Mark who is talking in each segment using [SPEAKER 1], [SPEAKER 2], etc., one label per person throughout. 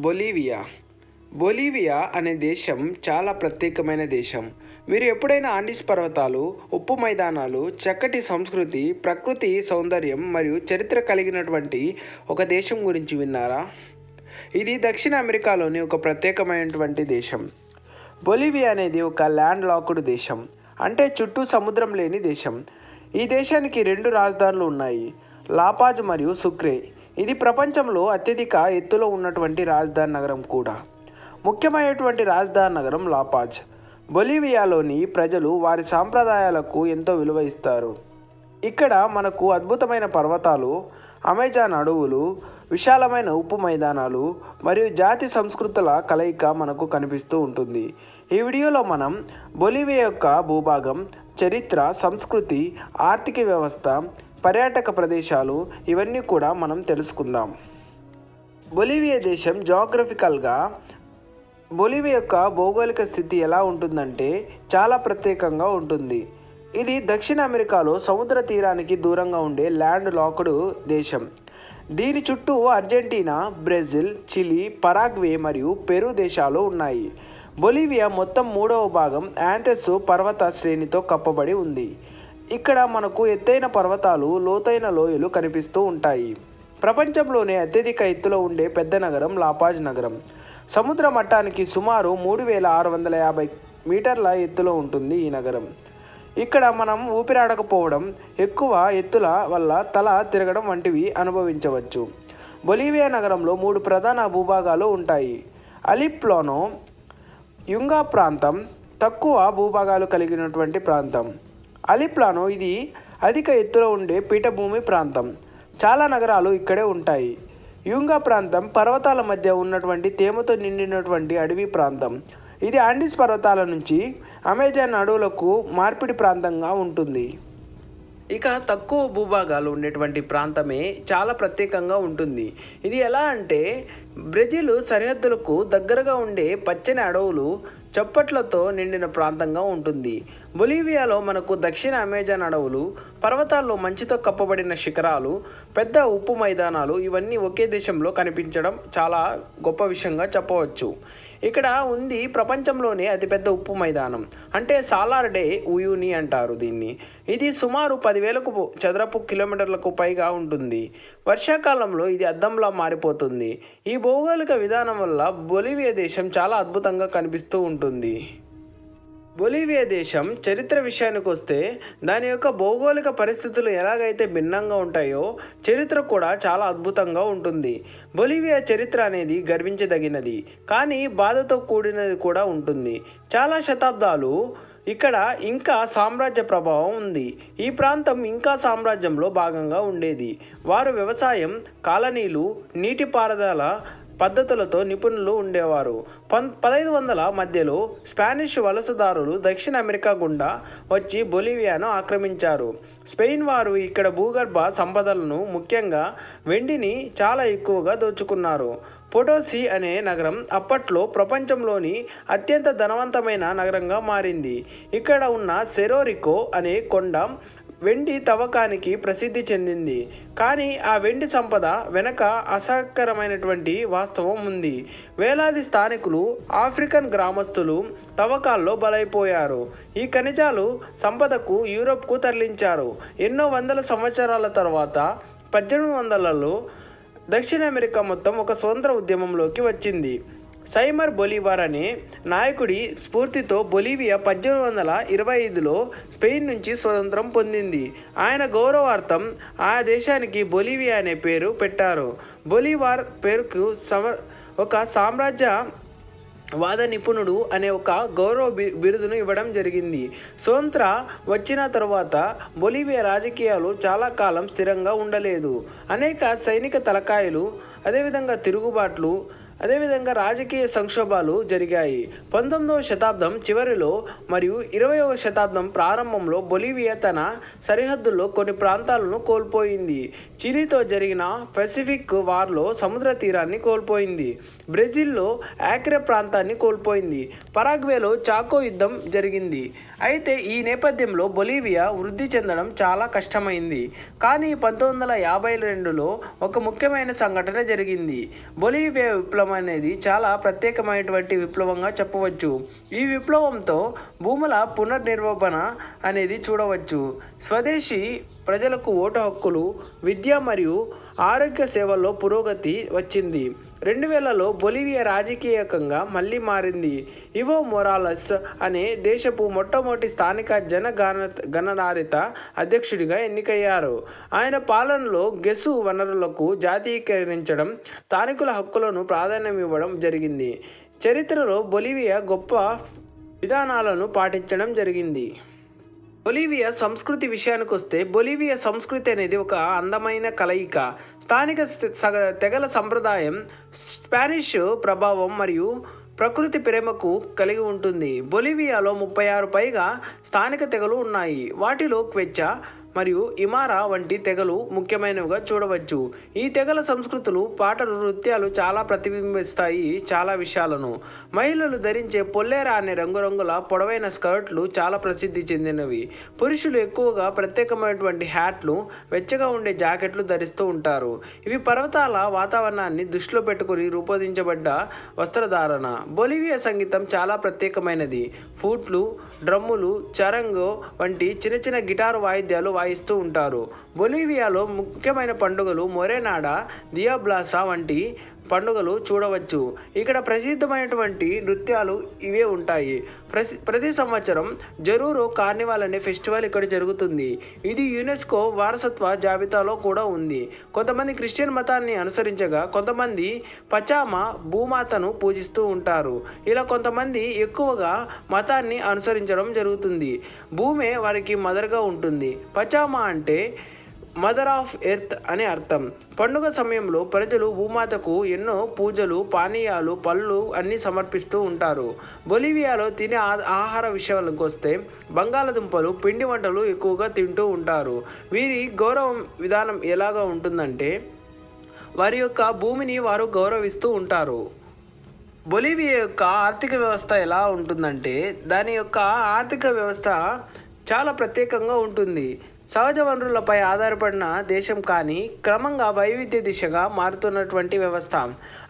[SPEAKER 1] Bolivia. Bolivia అనే దేశం చాలా ప్రత్యేకమైన దేశం. మీరు ఎప్పుడైనా ఆండీస్ పర్వతాలు ఉప్పు మైదానాలు చక్కటి సంస్కృతి ప్రకృతి సౌందర్యం మరియు చరిత్ర కలిగినటువంటి ఒక దేశం గురించి విన్నారా? ఇది దక్షిణ అమెరికాలోని ఒక ప్రత్యేకమైనటువంటి దేశం. బొలీవియా అనేది ఒక ల్యాండ్ లాక్డ్ దేశం. అంటే చుట్టూ సముద్రం లేని దేశం. ఈ దేశానికి రెండు రాజధానులు ఉన్నాయి. లాపాజ్ మరియు సుక్రే. ఇది ప్రపంచంలో అత్యధిక ఎత్తులో ఉన్నటువంటి రాజధాని నగరం కూడా. ముఖ్యమైనటువంటి రాజధాని నగరం లాపాజ్. బొలీవియాలోని ప్రజలు వారి సాంప్రదాయాలకు ఎంతో విలువ ఇస్తారు. ఇక్కడ మనకు అద్భుతమైన పర్వతాలు అమెజాన్ అడవులు విశాలమైన ఉప్పు మైదానాలు మరియు జాతి సంస్కృతుల కలయిక మనకు కనిపిస్తూ ఉంటుంది. ఈ వీడియోలో మనం బొలివియా యొక్క భూభాగం చరిత్ర సంస్కృతి ఆర్థిక వ్యవస్థ పర్యాటక ప్రదేశాలు ఇవన్నీ కూడా మనం తెలుసుకుందాం. బొలివియా దేశం జాగ్రఫికల్గా బొలివియా యొక్క భౌగోళిక స్థితి ఎలా ఉంటుందంటే చాలా ప్రత్యేకంగా ఉంటుంది. ఇది దక్షిణ అమెరికాలో సముద్ర తీరానికి దూరంగా ఉండే ల్యాండ్ లాక్డ్ దేశం. దీని చుట్టూ అర్జెంటీనా బ్రెజిల్ చిలీ పరాగ్వే మరియు పెరు దేశాలు ఉన్నాయి. బొలివియా మొత్తం మూడవ భాగం యాంటెస్ పర్వత శ్రేణితో కప్పబడి ఉంది. ఇక్కడ మనకు ఎత్తైన పర్వతాలు లోతైన లోయలు కనిపిస్తూ ఉంటాయి. ప్రపంచంలోనే అత్యధిక ఎత్తులో ఉండే పెద్ద నగరం లాపాజ్ నగరం. సముద్ర మట్టానికి సుమారు మూడు వేల ఆరు వందల యాభై మీటర్ల ఎత్తులో ఉంటుంది ఈ నగరం. ఇక్కడ మనం ఊపిరాడకపోవడం ఎక్కువ ఎత్తుల వల్ల తల తిరగడం వంటివి అనుభవించవచ్చు. బొలీవియా నగరంలో మూడు ప్రధాన భూభాగాలు ఉంటాయి. అలిప్లోనో యుంగా ప్రాంతం తక్కువ భూభాగాలు కలిగినటువంటి ప్రాంతం. అలిప్లానో ఇది అధిక ఎత్తులో ఉండే పీఠభూమి ప్రాంతం. చాలా నగరాలు ఇక్కడే ఉంటాయి. యుంగా ప్రాంతం పర్వతాల మధ్య ఉన్నటువంటి తేమతో నిండినటువంటి అడవి ప్రాంతం. ఇది ఆండీస్ పర్వతాల నుంచి అమెజాన్ అడవులకు మార్పిడి ప్రాంతంగా ఉంటుంది. ఇక తక్కువ భూభాగాలు ఉండేటువంటి ప్రాంతమే చాలా ప్రత్యేకంగా ఉంటుంది. ఇది ఎలా అంటే బ్రెజిల్ సరిహద్దులకు దగ్గరగా ఉండే పచ్చని అడవులు చప్పట్లతో నిండిన ప్రాంతంగా ఉంటుంది. బొలీవియాలో మనకు దక్షిణ అమెజాన్ అడవులు పర్వతాల్లో మంచుతో కప్పబడిన శిఖరాలు పెద్ద ఉప్పు మైదానాలు ఇవన్నీ ఒకే దేశంలో కనిపించడం చాలా గొప్ప విషయంగా చెప్పవచ్చు. ఇక్కడ ఉంది ప్రపంచంలోనే అతిపెద్ద ఉప్పు మైదానం. అంటే సాలార్ డే ఉయూని అంటారు దీన్ని. ఇది సుమారు పదివేలకు చదరపు కిలోమీటర్లకు పైగా ఉంటుంది. వర్షాకాలంలో ఇది అద్దంలా మారిపోతుంది. ఈ భౌగోళిక విధానం వల్ల బొలివియా దేశం చాలా అద్భుతంగా కనిపిస్తూ ఉంటుంది. బొలీవియా దేశం చరిత్ర విషయానికి వస్తే దాని యొక్క భౌగోళిక పరిస్థితులు ఎలాగైతే భిన్నంగా ఉంటాయో చరిత్ర కూడా చాలా అద్భుతంగా ఉంటుంది. బొలీవియా చరిత్ర అనేది గర్వించదగినది. కానీ బాధతో కూడినది కూడా ఉంటుంది. చాలా శతాబ్దాలు ఇక్కడ ఇంకా సామ్రాజ్య ప్రభావం ఉంది. ఈ ప్రాంతం ఇంకా సామ్రాజ్యంలో భాగంగా ఉండేది. వారు వ్యవసాయం కాలనీలు నీటిపారుదల పద్ధతులతో నిపుణులు ఉండేవారు. పం పదహైదు వందల మధ్యలో స్పానిష్ వలసదారులు దక్షిణ అమెరికా గుండా వచ్చి బొలివియాను ఆక్రమించారు. స్పెయిన్ వారు ఇక్కడ భూగర్భ సంపదలను ముఖ్యంగా వెండిని చాలా ఎక్కువగా దోచుకున్నారు. పొటోసి అనే నగరం అప్పట్లో ప్రపంచంలోని అత్యంత ధనవంతమైన నగరంగా మారింది. ఇక్కడ ఉన్న సెరోరికో అనే కొండ వెండి తవ్వకానికి ప్రసిద్ధి చెందింది. కానీ ఆ వెండి సంపద వెనక అసహకరమైనటువంటి వాస్తవం ఉంది. వేలాది స్థానికులు ఆఫ్రికన్ గ్రామస్తులు తవ్వకాల్లో బలైపోయారు. ఈ ఖనిజాలు సంపదకు యూరోప్కు తరలించారు. ఎన్నో వందల సంవత్సరాల తర్వాత పద్దెనిమిది వందలలో దక్షిణ అమెరికా మొత్తం ఒక స్వతంత్ర ఉద్యమంలోకి వచ్చింది. సైమర్ బొలివార్ అనే నాయకుడి స్ఫూర్తితో బొలీవియా పద్దెనిమిది వందల ఇరవై ఐదులో స్పెయిన్ నుంచి స్వతంత్రం పొందింది. ఆయన గౌరవార్థం ఆ దేశానికి బొలీవియా అనే పేరు పెట్టారు. బొలివార్ పేరుకు సమ ఒక సామ్రాజ్య వాద నిపుణుడు అనే ఒక గౌరవ బి బిరుదును ఇవ్వడం జరిగింది. స్వతంత్ర వచ్చిన తరువాత బొలీవియా రాజకీయాలు చాలా కాలం స్థిరంగా ఉండలేదు. అనేక సైనిక తలకాయలు అదేవిధంగా తిరుగుబాట్లు అదేవిధంగా రాజకీయ సంక్షోభాలు జరిగాయి. పంతొమ్మిదవ శతాబ్దం చివరిలో మరియు ఇరవయవ శతాబ్దం ప్రారంభంలో బొలీవియా తన సరిహద్దుల్లో కొన్ని ప్రాంతాలను కోల్పోయింది. చిలీతో జరిగిన పెసిఫిక్ వార్లో సముద్ర తీరాన్ని కోల్పోయింది. బ్రెజిల్లో ఆక్రే ప్రాంతాన్ని కోల్పోయింది. పరాగ్వేలో చాకో యుద్ధం జరిగింది. అయితే ఈ నేపథ్యంలో బొలీవియా వృద్ధి చెందడం చాలా కష్టమైంది. కానీ పంతొమ్మిది వందల యాభై రెండులో ఒక ముఖ్యమైన సంఘటన జరిగింది. బొలీవియా విప్లవం విప్లవం అనేది చాలా ప్రత్యేకమైనటువంటి విప్లవంగా చెప్పవచ్చు. ఈ విప్లవంతో భూముల పునర్నిర్వహణ అనేది చూడవచ్చు. స్వదేశీ ప్రజలకు ఓటు హక్కులు విద్య మరియు ఆరోగ్య సేవల్లో పురోగతి వచ్చింది. రెండు వేలలో బొలివియా రాజకీయకంగా మళ్ళీ మారింది. ఇవో మొరాలస్ అనే దేశపు మొట్టమొదటి స్థానిక జన గణ గణనారిత అధ్యక్షుడిగా ఎన్నికయ్యారు. ఆయన పాలనలో గెసు వనరులకు జాతీయకరించడం స్థానికుల హక్కులను ప్రాధాన్యం ఇవ్వడం జరిగింది. చరిత్రలో బొలివియా గొప్ప విధానాలను పాటించడం జరిగింది. బొలీవియా సంస్కృతి విషయానికి వస్తే బొలీవియా సంస్కృతి అనేది ఒక అందమైన కలయిక. స్థానిక స్థ- సగ- తెగల సంప్రదాయం స్పానిష్ ప్రభావం మరియు ప్రకృతి ప్రేమకు కలిగి ఉంటుంది. బొలివియాలో ముప్పై ఆరు పైగా స్థానిక తెగలు ఉన్నాయి. వాటిలో క్వెచ్చా మరియు ఇమారా వంటి తెగలు ముఖ్యమైనవిగా చూడవచ్చు. ఈ తెగల సంస్కృతులు పాటలు నృత్యాలు చాలా ప్రతిబింబిస్తాయి చాలా విషయాలను. మహిళలు ధరించే పొల్లేరా అనే రంగురంగుల పొడవైన స్కర్ట్లు చాలా ప్రసిద్ధి చెందినవి. పురుషులు ఎక్కువగా ప్రత్యేకమైనటువంటి హ్యాట్లు వెచ్చగా ఉండే జాకెట్లు ధరిస్తూ ఉంటారు. ఇవి పర్వతాల వాతావరణాన్ని దృష్టిలో పెట్టుకుని రూపొందించబడ్డ వస్త్రధారణ. బొలివియా సంగీతం చాలా ప్రత్యేకమైనది. ఫూట్లు డ్రమ్ములు చరంగో వంటి చిన్న చిన్న గిటారు వాయిద్యాలు వాయిస్తూ ఉంటారు. బొలీవియాలో ముఖ్యమైన పండుగలు మొరేనాడా దియాబ్లాసా వంటి పండుగలు చూడవచ్చు. ఇక్కడ ప్రసిద్ధమైనటువంటి నృత్యాలు ఇవే ఉంటాయి. ప్రతి ప్రతి సంవత్సరం జరూరు కార్నివాల్ అనే ఫెస్టివల్ ఇక్కడ జరుగుతుంది. ఇది యునెస్కో వారసత్వ జాబితాలో కూడా ఉంది. కొంతమంది క్రిస్టియన్ మతాన్ని అనుసరించగా కొంతమంది పచామ భూమాతను పూజిస్తూ ఉంటారు. ఇలా కొంతమంది ఎక్కువగా మతాన్ని అనుసరించడం జరుగుతుంది. భూమే వారికి మదర్గా ఉంటుంది. పచామా అంటే మదర్ ఆఫ్ ఎర్త్ అని అర్థం. పండుగ సమయంలో ప్రజలు భూమాతకు ఎన్నో పూజలు పానీయాలు పళ్ళు అన్నీ సమర్పిస్తూ ఉంటారు. బొలివియాలో తినే ఆహార విషయాలకు వస్తే బంగాళదుంపలు పిండి వంటలు ఎక్కువగా తింటూ ఉంటారు. వీరి గౌరవం విధానం ఎలాగా ఉంటుందంటే వారి యొక్క భూమిని వారు గౌరవిస్తూ ఉంటారు. బొలివియా యొక్క ఆర్థిక వ్యవస్థ ఎలా ఉంటుందంటే దాని యొక్క ఆర్థిక వ్యవస్థ చాలా ప్రత్యేకంగా ఉంటుంది. సహజ వనరులపై ఆధారపడిన దేశం కానీ క్రమంగా వైవిధ్య దిశగా మారుతున్నటువంటి వ్యవస్థ.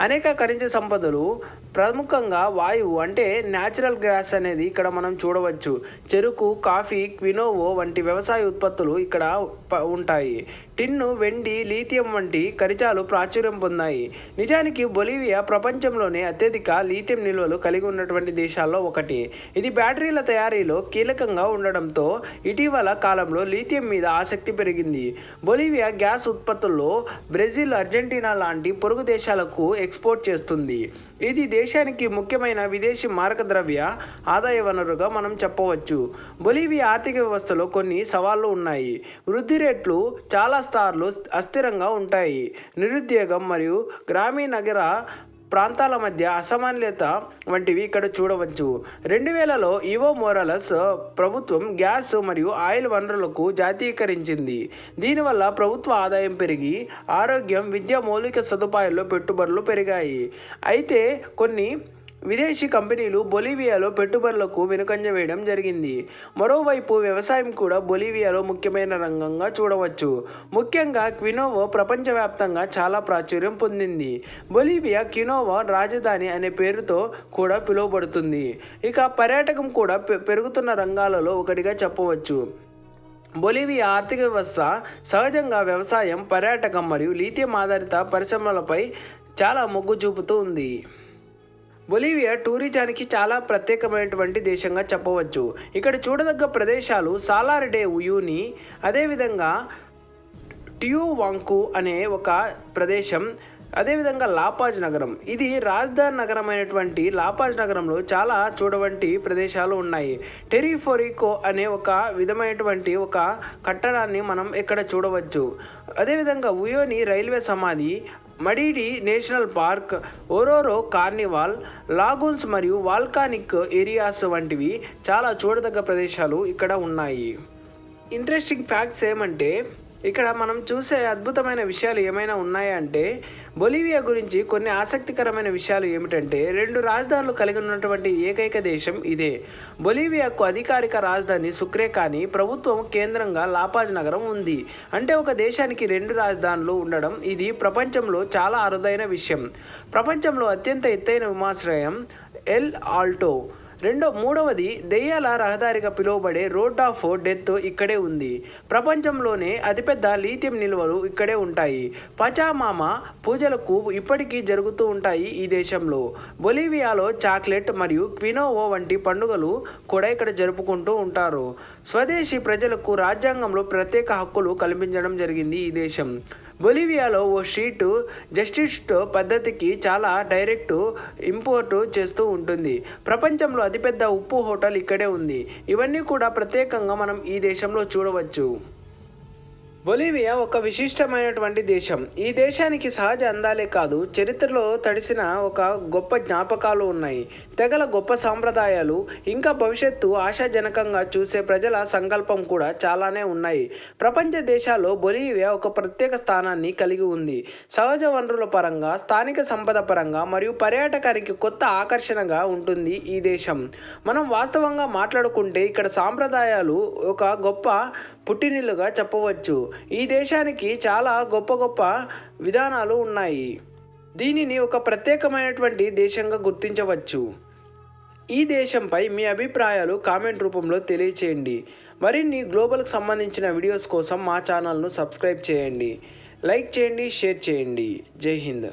[SPEAKER 1] అనేక ఖనిజ సంపదలు ప్రముఖంగా వాయువు అంటే న్యాచురల్ గ్యాస్ అనేది ఇక్కడ మనం చూడవచ్చు. చెరుకు కాఫీ క్వినోవో వంటి వ్యవసాయ ఉత్పత్తులు ఇక్కడ ప- ఉంటాయి. టిన్ను వెండి లీథియం వంటి ఖనిజాలు ప్రాచుర్యం పొందాయి. నిజానికి బొలీవియా ప్రపంచంలోనే అత్యధిక లీథియం నిల్వలు కలిగి ఉన్నటువంటి దేశాల్లో ఒకటి. ఇది బ్యాటరీల తయారీలో కీలకంగా ఉండడంతో ఇటీవల కాలంలో లీథియం మీద ఆసక్తి పెరిగింది. బొలీవియా గ్యాస్ ఉత్పత్తుల్లో బ్రెజిల్ అర్జెంటీనా లాంటి పొరుగు దేశాలకు ఎక్స్పోర్ట్ చేస్తుంది. ఇది దేశానికి ముఖ్యమైన విదేశీ మారక ద్రవ్య ఆదాయ వనరుగా మనం చెప్పవచ్చు. బొలీవియా ఆర్థిక వ్యవస్థలో కొన్ని సవాళ్ళు ఉన్నాయి. వృద్ధి రేట్లు చాలా స్థార్లు అస్థిరంగా ఉంటాయి. నిరుద్యోగం మరియు గ్రామీణ నగర ప్రాంతాల మధ్య అసమాన్యత వంటివి ఇక్కడ చూడవచ్చు. రెండు వేలలో ఈవో మోరలస్ ప్రభుత్వం గ్యాస్ మరియు ఆయిల్ వనరులకు జాతీయకరించింది. దీనివల్ల ప్రభుత్వ ఆదాయం పెరిగి ఆరోగ్యం విద్య మౌలిక సదుపాయాల్లో పెట్టుబడులు పెరిగాయి. అయితే కొన్ని విదేశీ కంపెనీలు బొలీవియాలో పెట్టుబడులకు వెనుకంజ వేయడం జరిగింది. మరోవైపు వ్యవసాయం కూడా బొలీవియాలో ముఖ్యమైన రంగంగా చూడవచ్చు. ముఖ్యంగా క్వినోవో ప్రపంచవ్యాప్తంగా చాలా ప్రాచుర్యం పొందింది. బొలీవియా క్వినోవా రాజధాని అనే పేరుతో కూడా పిలువబడుతుంది. ఇక పర్యాటకం కూడా పె- పెరుగుతున్న రంగాలలో ఒకటిగా చెప్పవచ్చు. బొలీవియా ఆర్థిక వ్యవస్థ సహజంగా వ్యవసాయం పర్యాటకం మరియు లీథియం ఆధారిత పరిశ్రమలపై చాలా మొగ్గు చూపుతూ ఉంది. బొలీవియా టూరిజానికి చాలా ప్రత్యేకమైనటువంటి దేశంగా చెప్పవచ్చు. ఇక్కడ చూడదగ్గ ప్రదేశాలు సాలార్డే ఉయూని అదేవిధంగా టియువాంకు అనే ఒక ప్రదేశం అదేవిధంగా లాపాజ్ నగరం. ఇది రాజధాని నగరమైనటువంటి లాపాజ్ నగరంలో చాలా చూడవంటి ప్రదేశాలు ఉన్నాయి. టెరిఫోరికో అనే ఒక విధమైనటువంటి ఒక కట్టడాన్ని మనం ఇక్కడ చూడవచ్చు. అదేవిధంగా ఉయోని రైల్వే సమాధి Madidi national park Oruro carnival lagoons మరియు వాల్కానిక్ ఏరియాస్ వంటివి చాలా చూడదగ్గ ప్రదేశాలు ఇక్కడ ఉన్నాయి. ఇంట్రెస్టింగ్ ఫ్యాక్ట్స్ ఏమంటే ఇక్కడ మనం చూసే అద్భుతమైన విషయాలు ఏమైనా ఉన్నాయా అంటే బొలీవియా గురించి కొన్ని ఆసక్తికరమైన విషయాలు ఏమిటంటే రెండు రాజధానులు కలిగి ఉన్నటువంటి ఏకైక దేశం ఇదే. బొలీవియాకు అధికారిక రాజధాని సుక్రే కానీ ప్రభుత్వం కేంద్రంగా లాపాజ్ నగరం ఉంది. అంటే ఒక దేశానికి రెండు రాజధానులు ఉండడం ఇది ప్రపంచంలో చాలా అరుదైన విషయం. ప్రపంచంలో అత్యంత ఎత్తైన విమాశ్రయం ఎల్ ఆల్టో. రెండో మూడవది దెయ్యాల రహదారిగా పిలువబడే రోడ్ ఆఫ్ డెత్ ఇక్కడే ఉంది. ప్రపంచంలోనే అతిపెద్ద లీథియం నిల్వలు ఇక్కడే ఉంటాయి. పచామామ పూజలకు ఇప్పటికీ జరుగుతూ ఉంటాయి ఈ దేశంలో. బొలీవియాలో చాక్లెట్ మరియు క్వినోవో వంటి పండుగలు కూడా ఇక్కడ జరుపుకుంటూ ఉంటారు. స్వదేశీ ప్రజలకు రాజ్యాంగంలో ప్రత్యేక హక్కులు కల్పించడం జరిగింది ఈ దేశం. బొలివియాలో ఓ షీటు జస్టిస్ట్ పద్ధతికి చాలా డైరెక్ట్ ఇంపోర్ట్ చేస్తూ ఉంటుంది. ప్రపంచంలో అతిపెద్ద ఉప్పు హోటల్ ఇక్కడే ఉంది. ఇవన్నీ కూడా ప్రత్యేకంగా మనం ఈ దేశంలో చూడవచ్చు. బొలీవియా ఒక విశిష్టమైనటువంటి దేశం. ఈ దేశానికి సహజ అందాలే కాదు చరిత్రలో తడిసిన ఒక గొప్ప జ్ఞాపకాలు ఉన్నాయి. తెగల గొప్ప సాంప్రదాయాలు ఇంకా భవిష్యత్తు ఆశాజనకంగా చూసే ప్రజల సంకల్పం కూడా చాలానే ఉన్నాయి. ప్రపంచ దేశాల్లో బొలీవియా ఒక ప్రత్యేక స్థానాన్ని కలిగి ఉంది. సహజ వనరుల పరంగా స్థానిక సంపద పరంగా మరియు పర్యాటకానికి కొత్త ఆకర్షణగా ఉంటుంది ఈ దేశం. మనం వాస్తవంగా మాట్లాడుకుంటే ఇక్కడ సాంప్రదాయాలు ఒక గొప్ప పుట్టినిల్లుగా చెప్పవచ్చు. ఈ దేశానికి చాలా గొప్ప గొప్ప విధానాలు ఉన్నాయి. దీనిని ఒక ప్రత్యేకమైనటువంటి దేశంగా గుర్తించవచ్చు. ఈ దేశంపై మీ అభిప్రాయాలు కామెంట్ రూపంలో తెలియచేయండి. మరిన్ని గ్లోబల్కి సంబంధించిన వీడియోస్ కోసం మా ఛానల్ను సబ్స్క్రైబ్ చేయండి. లైక్ చేయండి షేర్ చేయండి. జై హింద్.